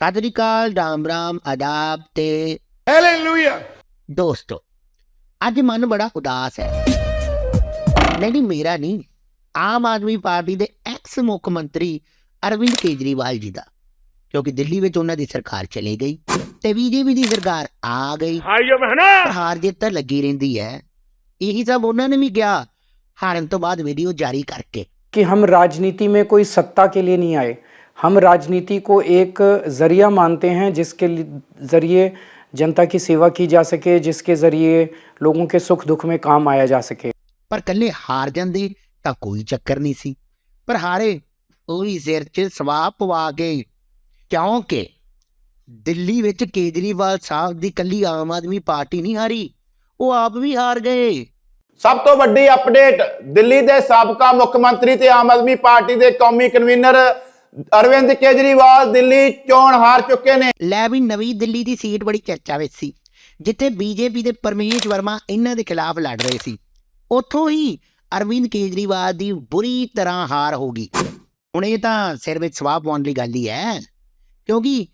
ਸਤਿ ਰਾਮ ਰਾਮ ਆਦਾਬ ਤੇ ਹਾਲੇਲੂਇਆ ਦੋਸਤੋ ਅੱਜ ਮਨ ਬੜਾ ਉਦਾਸ ਹੈ ਨਹੀਂ ਮੇਰਾ ਨਹੀਂ ਆਮ ਆਦਮੀ ਪਾਰਟੀ ਦੇ ਐਕਸ ਮੁੱਖ ਮੰਤਰੀ ਅਰਵਿੰਦ ਕੇਜਰੀਵਾਲ ਜੀ ਦਾ ਕਿਉਂਕਿ ਦਿੱਲੀ ਵਿੱਚ ਉਹਨਾਂ ਦੀ ਸਰਕਾਰ ਚਲੀ ਗਈ ਤੇ ਬੀਜੇਪੀ ਦੀ ਸਰਕਾਰ ਆ ਗਈ ਹਾਈਓ ਮਹਨਾ ਹਾਰ ਜਿੱਤ ਤਾਂ ਲੱਗੀ ਰਹਿੰਦੀ ਹੈ ਇਹੀ ਸਭ ਉਹਨਾਂ ਨੇ ਵੀ ਕਿਹਾ ਹਾਰਨ ਤੋਂ ਬਾਅਦ ਵੀਡੀਓ ਜਾਰੀ ਕਰਕੇ ਕਿ ਹਮ ਰਾਜਨੀਤੀ ਮੇਂ ਕੋਈ ਸੱਤਾ ਕੇ ਲਈ ਨਹੀਂ ਆਏ हम राजनीति को एक ज़रिया मानते हैं जिसके लि- ज़रिए जनता की सेवा की जा सके जिसके ज़रिए लोगों के सुख दुख में काम आया जा सके ਪਰ ਕੱਲੇ ਹਾਰ ਜਾਂਦੇ ਤਾਂ ਕੋਈ ਚੱਕਰ ਨਹੀਂ ਸੀ ਪਰ ਹਾਰੇ ਉਹੀ ਸਿਰ 'ਚ ਸਵਾਹ ਪਵਾ ਕੇ ਕਿਉਂਕਿ ਦਿੱਲੀ ਵਿੱਚ ਕੇਜਰੀਵਾਲ ਸਾਹਿਬ ਦੀ ਕੱਲੀ ਆਮ ਆਦਮੀ ਪਾਰਟੀ ਨਹੀਂ ਹਾਰੀ ਉਹ ਆਪ ਵੀ ਹਾਰ ਗਏ ਸਭ ਤੋਂ ਵੱਡੀ ਅਪਡੇਟ ਦਿੱਲੀ ਦੇ ਸਾਬਕਾ ਮੁੱਖ ਮੰਤਰੀ ਤੇ ਆਮ ਆਦਮੀ ਪਾਰਟੀ ਦੇ ਕੌਮੀ ਕਨਵੀਨਰ ਅਰਵਿੰਦ ਕੇਜਰੀਵਾਲ ਦਿੱਲੀ ਚੋਣ ਹਾਰ ਚੁੱਕੇ ਨੇ। ਲੈ ਵੀ ਨਵੀਂ ਦਿੱਲੀ ਦੀ ਸੀਟ ਬੜੀ ਚਰਚਾ ਵਿੱਚ ਸੀ, ਜਿੱਥੇ ਬੀਜੇਪੀ ਦੇ ਪਰਮੇਸ਼ ਵਰਮਾ ਇਹਨਾਂ ਦੇ ਖਿਲਾਫ ਲੜ ਰਹੇ ਸੀ। ਉੱਥੋਂ ਹੀ ਅਰਵਿੰਦ ਕੇਜਰੀਵਾਲ ਦੀ ਬੁਰੀ ਤਰ੍ਹਾਂ ਹਾਰ ਹੋ ਗਈ। ਹੁਣ ਇਹ ਤਾਂ ਸਿਰ ਵਿੱਚ ਸਵਾਹ ਪਾਉਣ ਲਈ ਗੱਲ ਹੀ ਹੈ, ਕਿਉਂਕਿ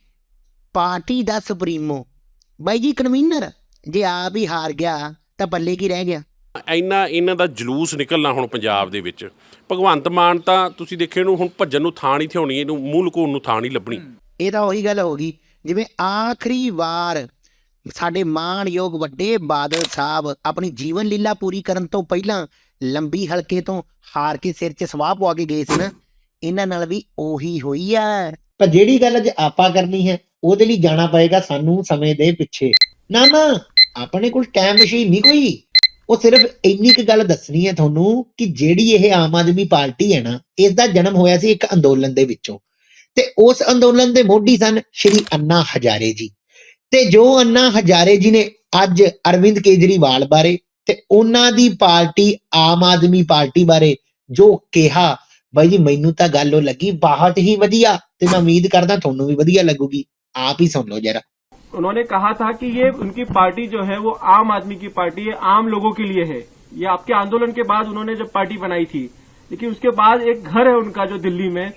ਪਾਰਟੀ ਦਾ ਸੁਪਰੀਮੋ। ਬਾਈ ਜੀ, ਕਨਵੀਨਰ, ਜੇ ਆਪ ਹੀ ਹਾਰ ਗਿਆ ਤਾਂ ਪੱਲੇ ਕੀ ਰਹਿ ਗਿਆ? ਇੰਨਾ ਇਹਨਾਂ ਦਾ ਜਲੂਸ ਨਿਕਲਣਾ ਹੁਣ ਪੰਜਾਬ ਦੇ ਵਿੱਚ। ਭਗਵੰਤ ਮਾਨ ਤਾਂ ਤੁਸੀਂ ਦੇਖੇ ਇਹਨੂੰ ਹੁਣ ਭੱਜਣ ਨੂੰ ਥਾਂ ਨਹੀਂ ਥਿਉਣੀ ਇਹਨੂੰ ਮੂੰਹ ਲੁਕਾਉਣ ਨੂੰ ਥਾਂ ਨਹੀਂ ਲੱਭਣੀ। ਇਹ ਤਾਂ ਉਹੀ ਗੱਲ ਹੋ ਗਈ ਜਿਵੇਂ ਆਖਰੀ ਵਾਰ ਸਾਡੇ ਮਾਣਯੋਗ ਵੱਡੇ ਬਾਦਲ ਸਾਹਿਬ ਆਪਣੀ ਜੀਵਨ ਲੀਲਾ ਪੂਰੀ ਕਰਨ ਤੋਂ ਪਹਿਲਾਂ ਲੰਬੀ ਹਲਕੇ ਤੋਂ ਹਾਰ ਕੇ ਸਿਰ 'ਚ ਸਵਾਹ ਪਵਾ ਕੇ ਗਏ ਸੀ ਨਾ ਇਹਨਾਂ ਨਾਲ ਵੀ ਉਹੀ ਹੋਈ ਆ। ਪਰ ਜਿਹੜੀ ਗੱਲ ਅੱਜ ਆਪਾਂ ਕਰਨੀ ਹੈ ਉਹਦੇ ਲਈ ਜਾਣਾ ਪਏਗਾ ਸਾਨੂੰ ਸਮੇਂ ਦੇ ਪਿੱਛੇ। ਨਾ ਨਾ ਆਪਣੇ ਕੋਲ ਟਾਈਮ ਮਸ਼ੀਨ ਨਹੀਂ ਕੋਈ। ਉਹ ਸਿਰਫ ਇੰਨੀ ਕੁ ਗੱਲ ਦੱਸਣੀ ਹੈ ਤੁਹਾਨੂੰ ਕਿ ਜਿਹੜੀ ਇਹ ਆਮ ਆਦਮੀ ਪਾਰਟੀ ਹੈ ਨਾ ਇਸ ਦਾ ਜਨਮ ਹੋਇਆ ਸੀ ਇੱਕ ਅੰਦੋਲਨ ਦੇ ਵਿੱਚੋਂ। ਤੇ ਉਸ ਅੰਦੋਲਨ ਦੇ ਮੋਢੀ ਸਨ ਸ਼੍ਰੀ ਅੰਨਾ ਹਜ਼ਾਰੇ ਜੀ। ਤੇ ਜੋ ਅੰਨਾ ਹਜ਼ਾਰੇ ਜੀ ਨੇ ਅੱਜ ਅਰਵਿੰਦ ਕੇਜਰੀਵਾਲ ਬਾਰੇ ਤੇ ਉਹਨਾਂ ਦੀ ਪਾਰਟੀ, ਆਮ ਆਦਮੀ ਪਾਰਟੀ ਬਾਰੇ ਜੋ ਕਿਹਾ, ਬਾਈ ਜੀ ਮੈਨੂੰ ਤਾਂ ਗੱਲ ਉਹ ਲੱਗੀ, ਬਹੁਤ ਹੀ ਵਧੀਆ। ਤੇ ਮੈਂ ਉਮੀਦ ਕਰਦਾ ਤੁਹਾਨੂੰ ਵੀ ਵਧੀਆ ਲੱਗੂਗੀ। ਆਪ ਹੀ ਸੁਣ ਲਓ ਜਰਾ। उन्होंने कहा था कि ये उनकी पार्टी जो है वो आम आदमी की पार्टी है आम लोगों के लिए है। ये आपके आंदोलन के बाद उन्होंने जब पार्टी बनाई थी लेकिन उसके बाद एक घर है उनका जो दिल्ली में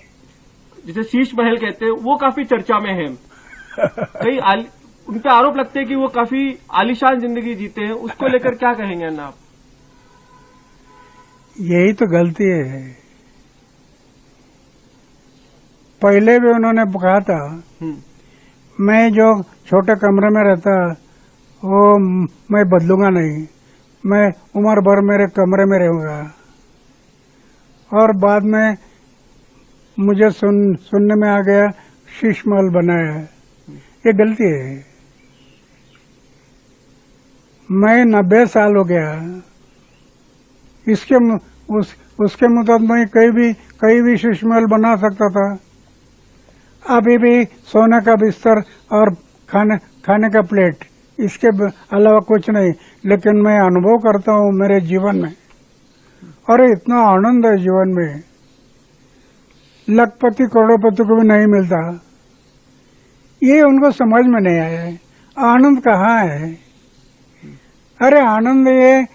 जिसे शीश महल कहते हैं वो काफ़ी चर्चा में है। कई उन पे आरोप लगते हैं कि वो काफ़ी आलिशान ज़िंदगी जीते हैं। उसको लेकर क्या कहेंगे अन्ना आप? यही तो गलती है। पहले भी उन्होंने कहा था हम्म, मैं जो छोटे कमरे में रहता, वो मैं बदलूँगा नहीं। मैं उम्र भर मेरे कमरे में रहूँगा। और बाद में मुझे सुन, सुनने में आ गया शीश महल बनाया। ये गलती है। मैं नब्बे साल हो गया। इसके उस, उसके मुताबिक मैं कहीं भी कहीं भी शीश महल बना सकता था। अभी भी सोने का बिस्तर और खाने खाने का प्लेट, इसके अलावा कुछ नहीं। लेकिन मैं अनुभव करता हूँ मेरे जीवन में। और इतना आनंद है जीवन में। लखपति, करोड़पति को भी नहीं मिलता। ये उनको समझ में नहीं आया है। आनंद कहाँ है? अरे आनंद ये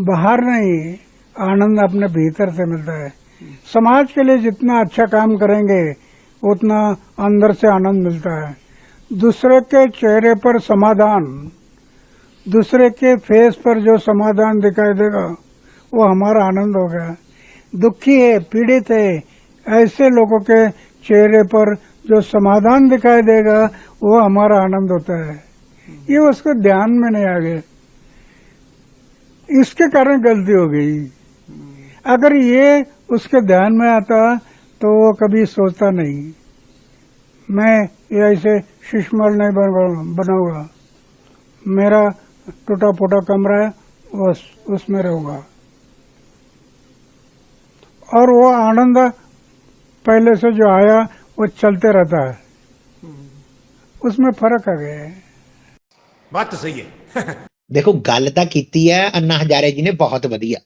बाहर नहीं है। आनंद अपने भीतर से मिलता है। समाज के लिए जितना अच्छा काम करेंगे उतना अंदर से आनंद मिलता है। दूसरे के चेहरे पर समाधान, दूसरे के फेस पर जो समाधान दिखाई देगा, वो हमारा आनंद हो गया। दुखी है, पीड़ित है, ऐसे लोगों के चेहरे पर जो समाधान दिखाई देगा, वो हमारा आनंद होता है। ये उसको ध्यान में नहीं आ गए इसके कारण गलती हो गई। अगर ये उसके ध्यान में आता तो वो कभी सोचता नहीं। मैं ऐसे शिशमल नहीं बन बनाऊँगा मेरा टूटा फूटा कमरा है बस उसमें रहूँगा। और वो आनंद पहले से जो आया वो चलते रहता है। उसमें फ़र्क आ गया है। बात तो सही है। देखो गलता तो की है अन्ना हजारे जी ने बहुत बढ़िया।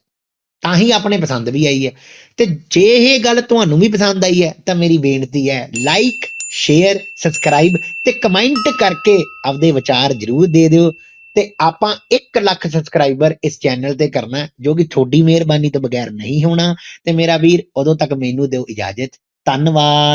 ਤਾਂ ਹੀ ਆਪਣੇ ਪਸੰਦ ਵੀ ਆਈ ਹੈ। ਤੇ ਜੇ ਇਹ ਗੱਲ ਤੁਹਾਨੂੰ ਵੀ ਪਸੰਦ ਆਈ ਹੈ, ਤਾਂ ਮੇਰੀ ਬੇਨਤੀ ਹੈ ਲਾਈਕ ਸ਼ੇਅਰ ਸਬਸਕ੍ਰਾਈਬ ਤੇ ਕਮੈਂਟ ਕਰਕੇ ਆਪਦੇ ਵਿਚਾਰ ਜਰੂਰ ਦੇ ਦਿਓ। ਤੇ ਆਪਾਂ 1 ਲੱਖ ਸਬਸਕ੍ਰਾਈਬਰ ਇਸ ਚੈਨਲ ਤੇ ਕਰਨਾ ਜੋ ਕਿ ਤੁਹਾਡੀ ਮਿਹਰਬਾਨੀ ਤੋਂ ਬਗੈਰ ਨਹੀਂ ਹੋਣਾ। ਤੇ ਮੇਰਾ ਵੀਰ, ਉਦੋਂ ਤੱਕ ਮੈਨੂੰ ਦਿਓ ਇਜਾਜ਼ਤ। ਧੰਨਵਾਦ।